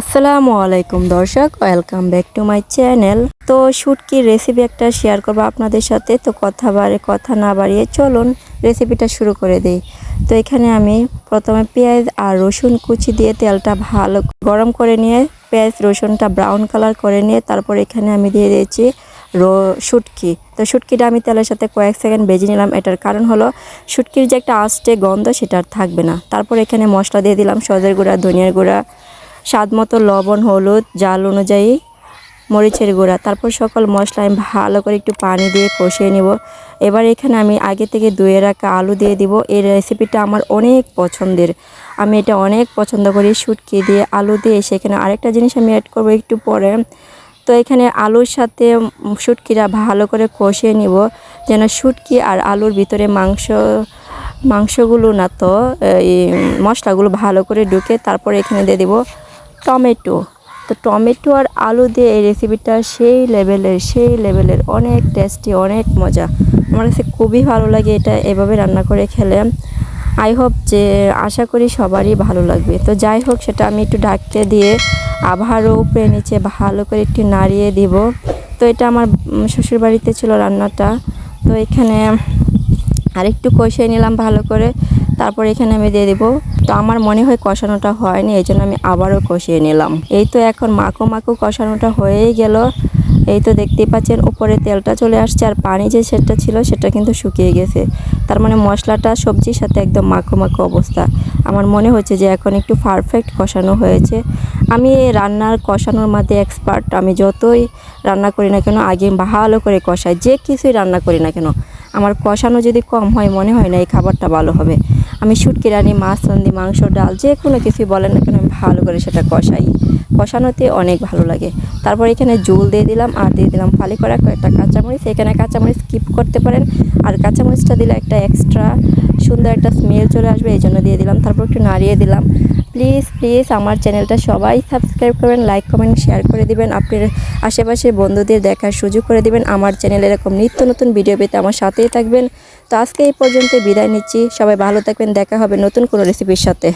আসসালামু আলাইকুম দর্শক welcome back to my channel তো শুটকির রেসিপি একটা শেয়ার করব আপনাদের সাথে। তো কথা বাড়ে, কথা না বাড়িয়ে চলুন রেসিপিটা শুরু করে দিই। তো এখানে আমি প্রথমে পেঁয়াজ আর রসুন কুচি দিয়ে তেলটা ভালো গরম করে নিয়ে, পেঁয়াজ রসুনটা ব্রাউন কালার করে নিয়ে, তারপর এখানে আমি দিয়ে দিয়েছি রো, শুটকি। তো শুটকিটা আমি তেলের সাথে কয়েক সেকেন্ড বেজে নিলাম। এটার কারণ হলো, শুটকির যে একটা আস্টে গন্ধ সেটা আর থাকবে না। তারপর এখানে মশলা দিয়ে দিলাম সজের গুঁড়া, ধনিয়ার গুঁড়া স্বাদ মতো লবণ, হলুদ, জাল অনুযায়ী মরিচের গুঁড়া। তারপর সকল মশলা আমি ভালো করে একটু পানি দিয়ে কষিয়ে নিব। এবার এখানে আমি আগে থেকে ধুয়ে রাখা আলু দিয়ে দিব। এই রেসিপিটা আমার অনেক পছন্দের। আমি এটা অনেক পছন্দ করি শুটকি দিয়ে, আলু দিয়ে। সেখানে আরেকটা জিনিস আমি অ্যাড করব একটু পরে। তো এখানে আলুর সাথে শুটকিরা ভালো করে কষিয়ে নিব। যেন শুটকি আর আলুর ভিতরে মাংস, মাংসগুলো না তো, এই মশলাগুলো ভালো করে ঢুকে তারপর এখানে দিয়ে দিব টমেটো। তো টমেটো আর আলু দিয়ে এই রেসিপিটা সেই লেভেলের সেই লেভেলের অনেক টেস্টি অনেক মজা। আমার কাছে খুবই ভালো লাগে এটা এভাবে রান্না করে খেলে। আই হোপ যে আশা করি সবারই ভালো লাগবে। তো যাই হোক সেটা আমি একটু ঢাকতে দিয়ে আবারও উপরে নিচে ভালো করে একটু নাড়িয়ে দিব। তো এটা আমার উম, শ্বশুরবাড়িতে ছিল রান্নাটা। তো এখানে আরেকটু কষিয়ে নিলাম ভালো করে। তারপর এখানে আমি দিয়ে দিব। তো আমার মনে হয় কষানোটা হয়নি এই জন্য আমি আবারও কষিয়ে নিলাম। এই তো এখন মাখো মাখো কষানোটা হয়েই গেল। এই তো দেখতেই পাচ্ছেন, উপরে তেলটা চলে আসছে আর পানি যে সেটা ছিল সেটা কিন্তু শুকিয়ে গেছে। তার মানে মশলাটা সবজির সাথে একদম মাখো মাখো অবস্থা। আমার মনে হচ্ছে যে এখন একটু পারফেক্ট কষানো হয়েছে। আমি রান্নার কষানোর মধ্যে এক্সপার্ট আমি যতই রান্না করি না কেন, আগে ভালো করে কষাই। যে কিছুই রান্না করি না কেন, আমার কষানো যদি কম হয়, মনে হয় না এই খাবারটা ভালো হবে। আমি শুটকি রানি, মাছ রান্ধি মাংস, ডাল যে কোনো কিছুই বলেন না কেন, আমি ভালো করে সেটা কষাই। কষানোতে অনেক ভালো লাগে। তারপর এখানে জল দিয়ে দিলাম, আর দিয়ে দিলাম ফালি করা কয়েকটা কাঁচামরিচ। এখানে কাঁচামরিচ স্কিপ করতে পারেন, আর কাঁচামরিচটা দিলে একটা এক্সট্রা সুন্দর একটা স্মেল চলে আসবে, এই জন্য দিয়ে দিলাম। তারপর একটু নাড়িয়ে দিলাম। প্লিজ প্লিজ আমার চ্যানেলটা সবাই সাবস্ক্রাইব করবেন, লাইক, কমেন্ট, শেয়ার করে দিবেন। আপনার আশেপাশের বন্ধুদের দেখার সুযোগ করে দিবেন। আমার চ্যানেল এরকম নিত্য নতুন ভিডিও পেতে আমার সাথেই থাকবেন। তো আজকে এই পর্যন্ত বিদায় নিচ্ছি। সবাই ভালো থাকবেন। দেখা হবে নতুন কোনো রেসিপির সাথে।